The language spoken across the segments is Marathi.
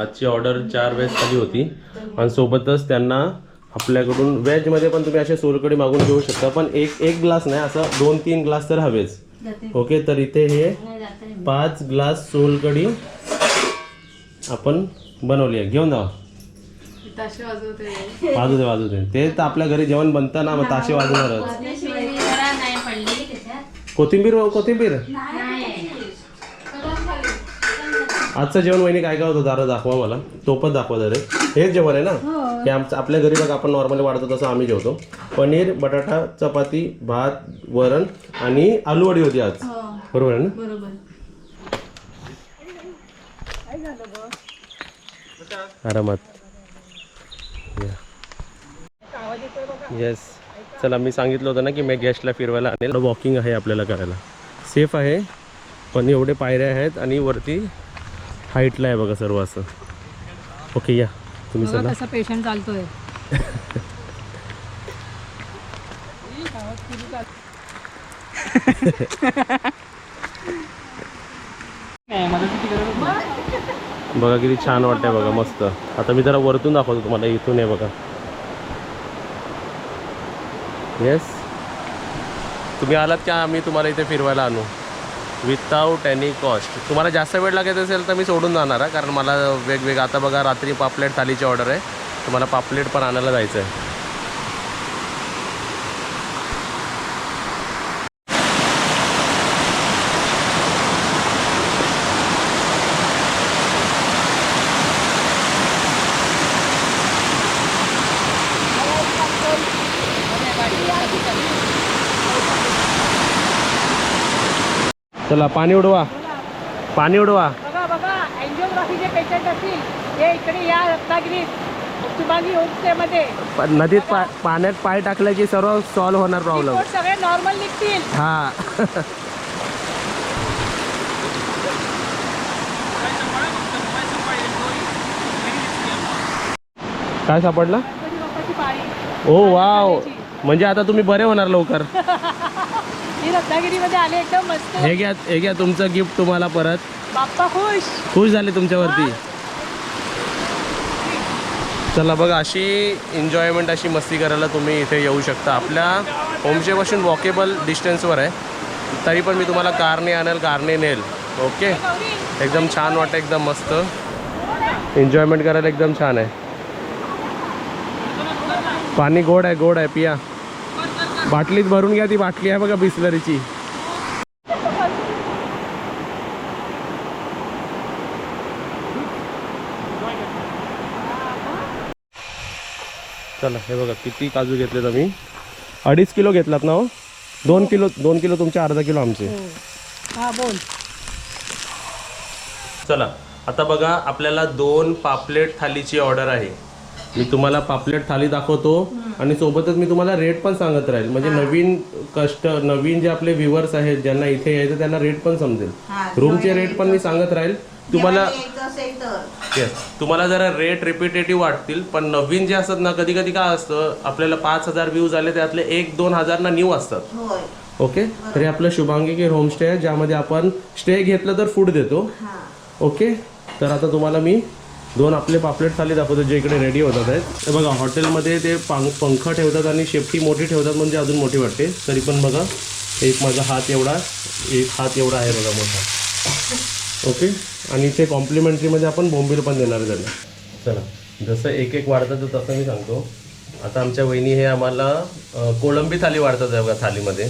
आजची ऑर्डर चार व्हेजसाठी होती. आणि सोबतच त्यांना आपल्याकडून व्हेजमध्ये पण तुम्ही असे सोलकडी मागून घेऊ शकता. पण एक एक ग्लास नाही असं दोन तीन ग्लास तर हवेच. ओके तर इथे हे पाच ग्लास सोलकडी आपण बनवली आहे. घेऊन जावा. वाजू दे वाजू दे ते तर आपल्या घरी जेवण बनतं ना मग ताशे वाजवणारच. नाही पडली त्याच्यात. कोथिंबीर कोथिंबीर? आजचं जेवण वहिनी काय काय होतं? जरा दाखवा मला. तो पण दाखवा जरा हेच जेवण आहे ना? हे. आमचं आपल्या घरी बघा आपण नॉर्मली वाढतो तसं आम्ही जेवतो. पनीर बटाटा चपाती भात वरण आणि आलूवडी होती आज. बरोबर आहे ना? बरोबर. आरामात. येस चला मी सांगितलं होतं ना की मी गेस्टला फिरवायला आणेल. वॉकिंग आहे आपल्याला करायला. सेफ आहे पण एवढे पायऱ्या आहेत आणि वरती हाईटला आहे बघा सर्व असं. ओके या. तुम्ही चला. कसा पेशंट चालतोय. बघा किती छान वाटतंय बघा मस्त. आता मी जरा वरतून दाखवतो तुम्हाला इथून आहे बघा. येस तुम्ही आलात का? आम्ही तुम्हाला इथे फिरवायला आणू. विदाऊट एनी कॉस्ट तुम्हाला जास्त वेळ लागत असेल तर मी सोडून जाणार आहे कारण मला वेगवेगळं आता बघा रात्री पापलेट थालीची ऑर्डर आहे. तुम्हाला पापलेट पण आणायला जायचं आहे चला पाणी उडवा. पाणी उडवा. बघा बघा अँजिओग्राफीचे पेशंट असतील इकडे या रत्नागिरीत होमस्टेमध्ये. नदीत पा पाण्यात पाय टाकलं की सर्व सॉल्व्ह होणार प्रॉब्लेम रिपोर्ट सगळे नॉर्मल निघतील. हा. काय सापडलं? गणपती बाप्पाची पाळी. Oh wow. म्हणजे आता तुम्ही बरे होणार लवकर. रत्नागिरीमध्ये आले एकदम मस्त. हे घ्या हे घ्या तुमचं गिफ्ट तुम्हाला परत. बाप्पा खुश. खुश झाले तुमच्यावरती. चला बघा अशी एन्जॉयमेंट अशी मस्ती करायला तुम्ही इथे येऊ शकता. आपल्या होमस्टेपासून वॉकेबल डिस्टन्सवर आहे. तरी पण मी तुम्हाला कारने आणेल कारने नेल. ओके एकदम छान वाटतं एकदम मस्त. एन्जॉयमेंट करायला एकदम छान आहे. पाणी गोड आहे गोड आहे पिया. बाटलीत भरून घ्या ती बाटली आहे बघा बिस्लरीची. चला हे बघा किती काजू घेतलेत आम्ही. अडीच किलो घेतलात ना हो? दोन किलो दोन किलो तुमचे अर्धा किलो आमचे. हा. बोल. चला आता बघा आपल्याला दोन पापलेट थालीची ऑर्डर आहे. मी तुम्हाला पापलेट थाली दाखवतो. आणि सोबतच मी तुम्हाला रेट पण सांगत राहील. म्हणजे नवीन कस्ट नवीन जे आपले व्ह्युअर्स आहेत ज्यांना इथे यायचं त्यांना रेट पण समजेल. रूमचे रेट पण मी सांगत राहील. तुम्हाला येस तुम्हाला जरा रेट रिपिटेटिव्ह वाटतील पण नवीन जे असतात ना कधी कधी काय असतं आपल्याला पाच हजार व्ह्यूज आले त्यातले एक दोन हजार ना न्यू असतात ओके तर हे आपलं शुभांगी केअर होमस्टे आहे ज्यामध्ये आपण स्टे घेतलं तर फूड देतो. ओके तर आता तुम्हाला मी दोन आपले पापलेट थाली दाखवतो जे इकडे रेडी होतात आहेत. तर बघा हॉटेलमध्ये ते पांग पंख ठेवतात आणि शेपटी मोठी ठेवतात म्हणजे अजून मोठी वाटते. तरी पण बघा एक माझा हात एवढा एक हात एवढा आहे बघा मोठा. ओके? आणि ते कॉम्प्लिमेंटरीमध्ये आपण बोंबील पण देणार त्यांना. चला जसं एक एक वाढतं तर तसं मी सांगतो. आता आमच्या वहिनी हे आम्हाला कोळंबी थाली वाढतात बघा थालीमध्ये.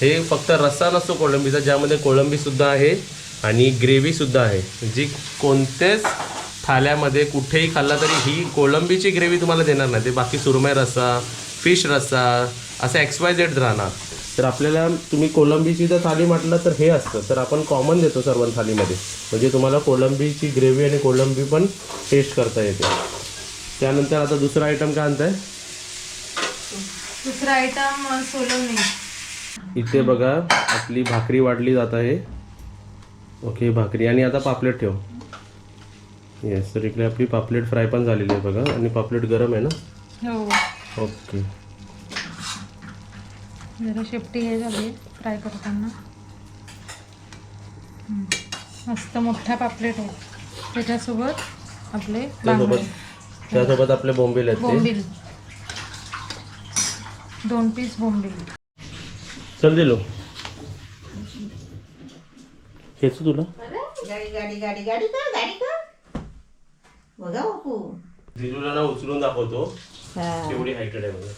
हे फक्त रस्सा नसतो कोळंबीचा ज्यामध्ये कोळंबीसुद्धा आहे आणि ग्रेव्हीसुद्धा आहे. जी कोणतेच थाल्यामध्ये कुठेही खाल्ला तरी ही कोळंबीची ग्रेव्ही तुम्हाला देणार नाही. ते बाकी सुरमई रस्सा फिश रस्सा असं एक्स वाय झेड राहणार. तर आपल्याला तुम्ही कोलंबीची जर थाली म्हटलं तर हे असतं. तर आपण कॉमन देतो सर्व थालीमध्ये. म्हणजे तुम्हाला कोलंबीची ग्रेव्ही आणि कोलंबी पण टेस्ट करता येते. त्यानंतर आता दुसरा आयटम काय आणताय? दुसरा आयटम सोलवणे इथे बघा आपली भाकरी वाढली जात आहे. ओके भाकरी. आणि आता पापलेट ठेव. येस तर इकडे आपली पापलेट फ्राय पण झालेली आहे बघा. आणि पापलेट गरम आहे ना? हो. ओके जरा शेपटी हे झाली फ्राय करताना. मस्त मोठा पापलेट आहे. त्याच्यासोबत आपले त्यासोबत त्यासोबत आपले बोंबील आहेत बोंबील. दोन पीस बोंबील. चल दिलो. हेच तुला? गाडी गाडी गाडी गाडी का गाडी का बघा बापू ना उचलून दाखवतो. हा. केवढी हायटेड आहे बघा.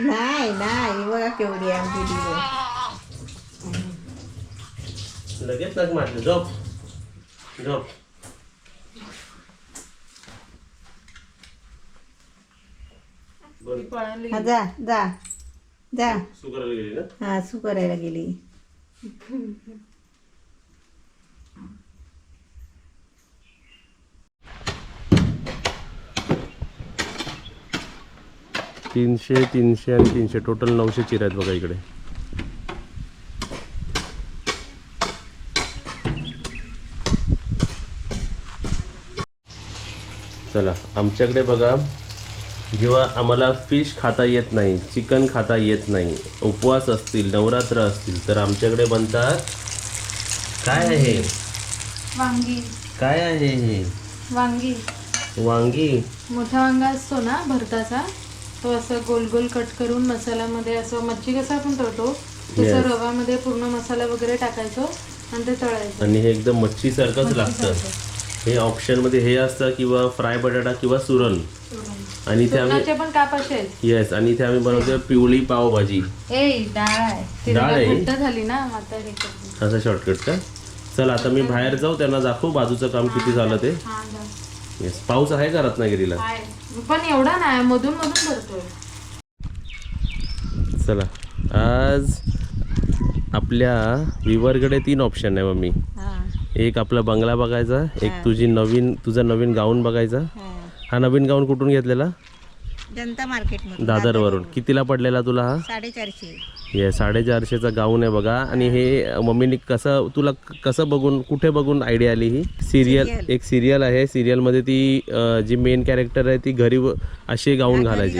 नाही नाही बघा केवढी आहे आमची दिली. लगेच नग मारले. झोप. झोप. बरं. हा जा जा जा. सु करायला गेली ना? हा सू करायला गेली. तीनशे तीनशे आणि तीनशे. टोटल नऊशे चिर आहेत बघा इकडे. चला आमच्याकडे बघा. जेव्हा आम्हाला फिश खाता येत नाही चिकन खाता येत नाही उपवास असतील नवरात्र असतील तर आमच्याकडे बनतात काय आहे? वांगी. काय आहे हे? वांगी. वांगी. मोठा वांगा असतो ना भरताचा. तो असं गोल गोल कट करून मसाल्यामध्ये असं मच्छी कसा आपण तळतो तसं Yes. रवामध्ये पूर्ण मसाला वगैरे टाकायचो आणि ते तळायचं. आणि हे एकदम मच्छीसारखंच लागतं. हे ऑप्शनमध्ये हे असतं किंवा फ्राय बटाटा किंवा सुरण आणि इथे आम्ही पण काप असे आहेत. येस आणि इथे आम्ही बनवतो पिवळी पावभाजी. ए डाळ. आहे ती डाळ आहे? घट्ट झाली ना आता हे करते. असा शॉर्टकट का? चल आता मी बाहेर जाऊ त्यांना दाखवू बाजूचं काम किती झालं ते. हा जा. येस पाऊस आहे का रत्नागिरीला? आहे. पण एवढा नाही मधून मधून भरतोय. चला आज आपल्या विवरकडे तीन ऑप्शन आहे मम्मी. हा. एक आपला बंगला बघायचा एक तुझी नवीन तुझा नवीन गाऊन बघायचा. हा. हा नवीन गाऊन कुठून घेतलेला? जनता मार्केटमध्ये दादरवरून. कितीला पडलेला तुला हा? साडेचारशे. हे साडेचारशेचा गाऊन आहे बघा. आणि हे मम्मीने कसं तुला कसं बघून कुठे बघून आयडिया आली ही? सिरियल. एक सिरियल आहे. सिरियलमध्ये ती जी मेन कॅरेक्टर आहे ती घरी अशी गाऊन घालायची.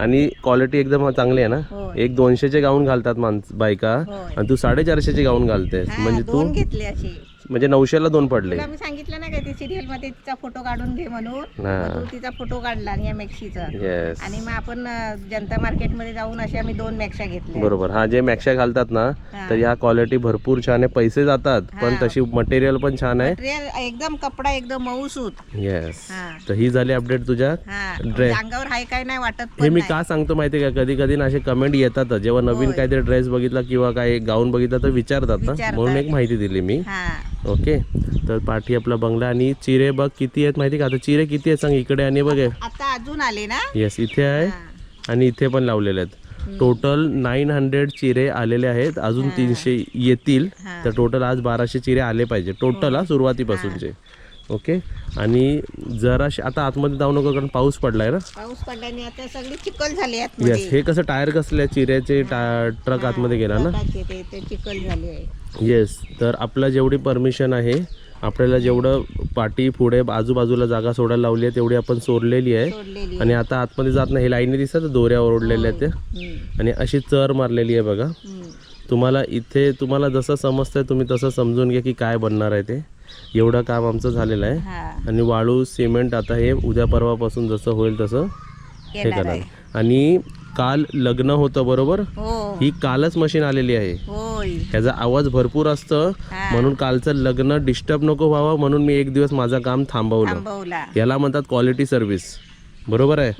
आणि क्वालिटी एकदम चांगली आहे ना. एक दोनशेचे गाऊन घालतात माणस बायका. आणि तू साडेचारशेचे गाऊन घालतेस. म्हणजे तू घेतले असे. म्हणजे नऊशेला दोन पडले. तुला मी सांगितलं ना का ती सिरियलमध्ये तिचा फोटो काढून घे म्हणून. मग तू तिचा फोटो काढला या मॅक्सीचा. येस आणि मग आपण अं, जनता मार्केटमध्ये जाऊन असे आम्ही दोन मॅक्शा घेतल्या. बरोबर. हा जे मॅक्शा घालतात ना. तर ह्या क्वालिटी भरपूर छान आहे. पैसे जातात पण. तशी मटेरियल पण छान आहे. एकदम कपडा एकदम मऊसूत. येस हा. तर ही झाली अपडेट तुझ्या हा. ड्रेस अंगावर हाय काय नाही वाटत हे पण मी. का सांगतो माहितीये का? कधी कधी ना असे कमेंट येतात जेव्हा नवीन. काहीतरी ड्रेस बघितला किंवा काही गाऊन बघितला तर विचारतात ना. म्हणून एक माहिती दिली मी. हा. ओके. तर पाठी आपला बंगला आणि चिरे बघ किती आहेत माहिती का? आता चिरे किती आहेत सांग इकडे आणि बघ आता अजून आले ना? येस इथे आहे हा. आणि इथे पण लावलेले आहेत. टोटल नाईन हंड्रेड चिरे आलेले आहेत. अजून तीनशे येतील. हा. तर टोटल आज बाराशे चिरे आले पाहिजे. टोटल हा सुरुवातीपासूनचे. ओके? आणि जराशे आता आतमध्ये जाऊ नको कारण पाऊस पडलाय ना. पाऊस पडल्याने आता सगळी चिखल झाली आहेत येस हे कसं टायर कसले? चिऱ्याचे टा- ट्रक आतमध्ये गेला ना? ते ते चिखल झाली आहे. येस तर आपला जेवढी परमिशन आहे आपल्याला जेवढं पाठी पुढे आजूबाजूला जागा सोडायला लावली आहे तेवढी आपण सोडलेली आहे. सोडलेली आणि आता आतमध्ये जात नाही हे लाईनी दिसतात दोऱ्या ओरडलेल्या आहेत हम्म, आणि अशी चर मारलेली आहे बघा. हम्म. तुम्हाला इथे तुम्हाला जसं समजतंय तुम्ही तसं समजून घ्या की काय बनणार आहे ते. एवढं काम आमचं झालेलं आहे. आणि वाळू सिमेंट आता हे उद्या परवापासून जसं होईल तसं हे करणार. आणि काल लग्न होतं बरोबर? हो. ही कालच मशीन आलेली आहे. होय. ह्याचा आवाज भरपूर असतं. म्हणून कालचं लग्न डिस्टर्ब नको व्हावं म्हणून मी एक दिवस माझं काम थांबवलं. याला म्हणतात क्वालिटी सर्व्हिस बरोबर आहे?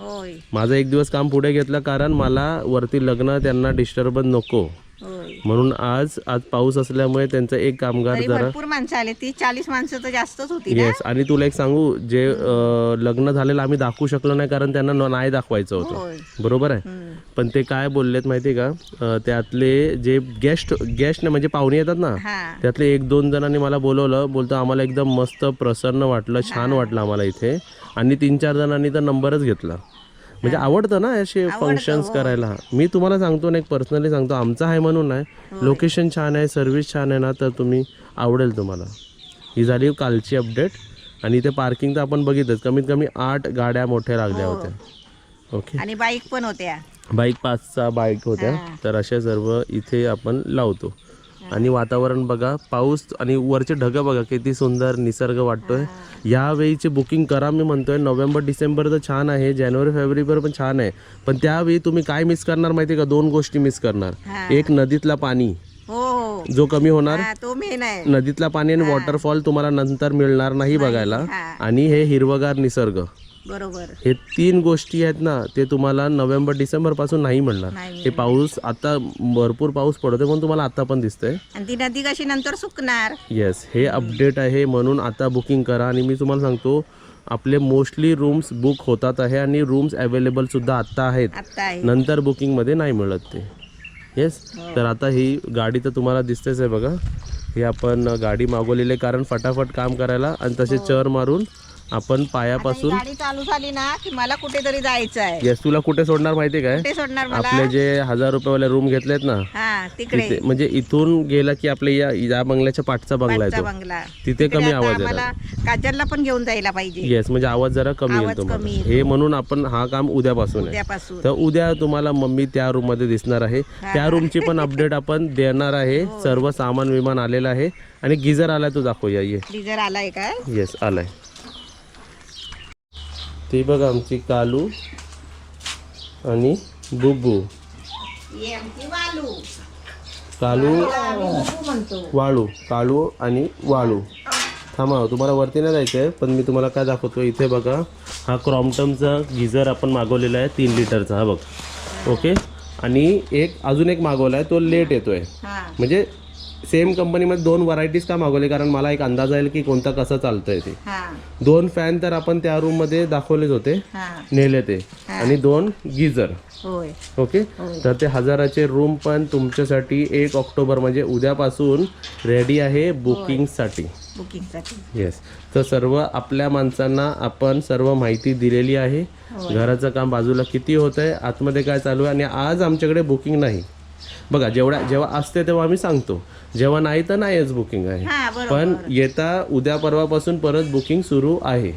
माझं एक दिवस काम पुढे घेतलं कारण मला वरती लग्न त्यांना डिस्टर्बन्स नको. म्हणून आज आज पाऊस असल्यामुळे त्यांचं एक कामगार जरा भरपूर माणसं आले. तीस चाळीस माणसं तर जास्तच होती ना? येस आणि तुला एक सांगू जे अं, लग्न झालेलं आम्ही दाखवू शकलो नाही कारण त्यांना न- नाही दाखवायचं होतं. होय. बरोबर आहे? हम्म. पण ते काय बोललेत माहिती का? अं, त्यातले जे गेस्ट गेस्ट म्हणजे पाहुणे येतात ना? हा. त्यातले एक दोन जणांनी मला बोलवलं बोलतो आम्हाला एकदम मस्त प्रसन्न वाटलं छान वाटलं आम्हाला इथे. आणि तीन चार जणांनी तर नंबरच घेतला. म्हणजे आवडतं ना असे फंक्शन्स करायला. मी तुम्हाला सांगतो ना एक पर्सनली सांगतो आमचं आहे म्हणून नाही. लोकेशन छान आहे सर्व्हिस छान आहे ना तर तुम्ही आवडेल तुम्हाला. ही झाली कालची अपडेट आणि इथे पार्किंग तर आपण बघितलंच. कमीत कमी आठ गाड्या मोठ्या लागल्या होत्या. ओके आणि बाईक पण होत्या. बाईक पाच सहा बाईक होत्या. हा. तर अशा सर्व इथे आपण लावतो. आणि वातावरण बघा पाऊस आणि वरचे ढगं बघा किती सुंदर निसर्ग वाटतोय. यावेळीचे बुकिंग करा मी म्हणतोय नोव्हेंबर डिसेंबर तर छान आहे जानेवारी फेब्रुवारी पण छान आहे. पण त्यावेळी तुम्ही काय मिस करणार माहिती का? दोन गोष्टी मिस करणार. एक नदीतला पाणी. हो. जो कमी होणार हा, तो नदीतला पाणी आणि वॉटरफॉल तुम्हाला नंतर मिळणार नाही बघायला. आणि हे हिरवगार निसर्ग. बरोबर. हे तीन गोष्टी आहेत ना ते तुम्हाला नोव्हेंबर डिसेंबरपासून नाही नाही हे पाऊस आता भरपूर पाऊस पडतोय पण तुम्हाला आता पण दिसतंय. आणि ती नदी कशी नंतर सुकणार? येस हे अपडेट आहे म्हणून आता बुकिंग करा. आणि मी तुम्हाला सांगतो आपले मोस्टली रूम्स बुक होतात आहे आणि रूम्स अवेलेबल सुद्धा आत्ता आहेत. आता आहे. नंतर बुकिंगमध्ये नाही मिळत ते. येस तर आता ही गाडी तर तुम्हाला दिसतेच आहे बघा. ही आपण गाडी मागवलेली आहे कारण फटाफट काम करायला आणि तसे चर मारून आपण पायापासून गाडी चालू झाली ना की मला कुठेतरी जायचं आहे. येस तुला कुठे सोडणार माहिती आहे काय? कुठे सोडणार मला? आपले जे हजार रुपयावाले रूम घेतलेत ना हा तिकडे. तिथे म्हणजे इथून गेला की आपल्या या या बंगल्याच्या पाठचा बंगला आहे बंगला तो. तिथे कमी आता आवाज येणार. आम्हाला काजलला पण घेऊन जायला पाहिजे. येस म्हणजे आवाज जरा कमी येईल आवाज तुम्हाला. कमी येतो. हे म्हणून आपण हा काम उद्यापासून आहे. उद्यापासून. तर उद्या तुम्हाला मम्मी त्या रूममध्ये दिसणार आहे. त्या रूमची पण अपडेट आपण देणार आहे. हो. सर्व सामान विमान आलेलं आहे. आणि गिझर आलाय तो दाखवूया ये. डिझर आलाय काय येस आलाय. ती बघा आमची कालू आणि बुबू कालू वाळू काळू आणि वाळू थांबा तुम्हाला वरती नाही जायचं आहे पण मी तुम्हाला काय दाखवतो इथे बघा. हा क्रॉम्प्टनचा गिझर आपण मागवलेला आहे तीन लिटरचा हा बघ. ओके? आणि एक अजून एक मागवला आहे तो लेट येतोय. हा. म्हणजे सेम कंपनीमध्ये दोन व्हरायटीज का मागवले? कारण मला एक अंदाज आहे की कोणता कसं चालतंय ते. हा. दोन फॅन तर आपण त्या रूममध्ये दाखवलेच होते. हा. नेले ते. आणि दोन होय. ओके तर ते हजाराचे रूम पण तुमच्यासाठी एक ऑक्टोबर म्हणजे उद्यापासून रेडी आहे बुकिंगसाठी बुकिंगसाठी येस तर सर्व आपल्या माणसांना आपण सर्व माहिती दिलेली आहे. घराचं काम बाजूला किती होत आहे आतमध्ये काय चालू आहे आणि आज आमच्याकडे बुकिंग नाही. बघा जेवढ्या जेव्हा असते तेव्हा आम्ही सांगतो. जेव्हा नाही तर नाहीच बुकिंग आहे. पण येता उद्या परवापासून परत बुकिंग सुरू आहे.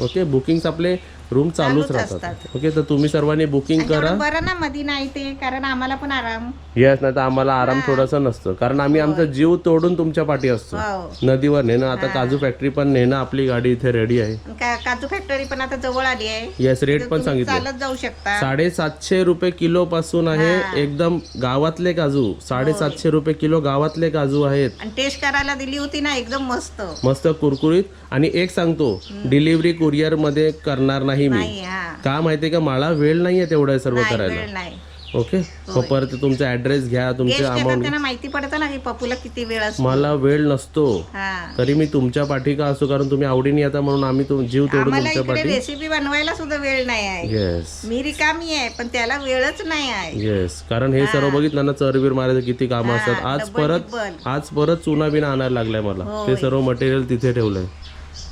ओके बुकिंग आपले रूम चालूच राहतात. ओके तर तुम्ही सर्वांनी बुकिंग करा. बरं ना मधी नाही ते कारण आम्हाला पण आराम. येस नाही तर आम्हाला आराम थोडासा नसतं. कारण आम्ही आमचा जीव तोडून तुमच्या पाठी असतो. हो. नदीवर नेणं आता काजू फॅक्टरी पण नेणं आपली गाडी इथे रेडी आहे. काजू फॅक्टरी पण आता जवळ आली आहे. येस रेट पण सांगितलं. चालत जाऊ शकता. साडेसातशे रुपये किलो पासून आहे एकदम गावातले काजू. साडेसातशे रुपये किलो गावातले काजू आहेत. टेस्ट करायला दिली होती ना एकदम मस्त. मस्त कुरकुरीत. आणि एक सांगतो डिलिव्हरी कुरिअरमध्ये करणार नाही. मी. नाही हा. का माहितीये का मला वेळ नाहीये तेवढं सर्व नाही, करायला. नाही. ओके? मग परत तुमचा ऍड्रेस घ्या तुमचे येतात अमाऊंट त्यांना माहिती पडतं ना की पपूला किती वेळ असतो. मला वेळ नसतो. हा. तरी मी तुमच्या पाठी का असो कारण तुम्ही आवडीने येता म्हणून आम्ही तुम जीव तोडून आम्हाला तुमच्या इकडे पाठी रेसिपी बनवायला सुद्धा वेळ नाही आहे. येस मी रिकामी आहे पण त्याला वेळच नाही आहे. येस कारण हे सर्व बघितलं ना चरबीर मारायचं किती कामं असतात. आज परत. आज परत चुना बिना आणायला लागलाय मला. ते सर्व मटेरियल तिथे ठेवलंय.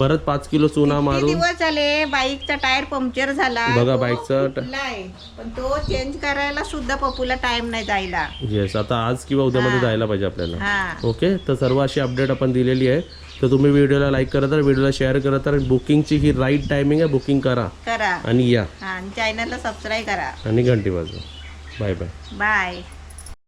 परत पाच किलो चुना किती मारून. दिवस झाले? बाईकचा टायर पंक्चर झाला. बघा तो बाईकचा ट- फुटलाय. पण तो चेंज करायला सुद्धा पपूला टाइम नाही जायला. येस आता आज किंवा उद्यामध्ये जायला पाहिजे आपल्याला. हा. ओके तर सर्व अशी अपडेट आपण दिलेली आहे. तर तुम्ही व्हिडिओला लाईक करत तर व्हिडिओला शेअर करत तर बुकिंगची ही राईट टायमिंग आहे बुकिंग करा. करा. आणि या. हा आणि चॅनलला सबस्क्राईब करा. आणि घंटी वाजवा. Bye bye bye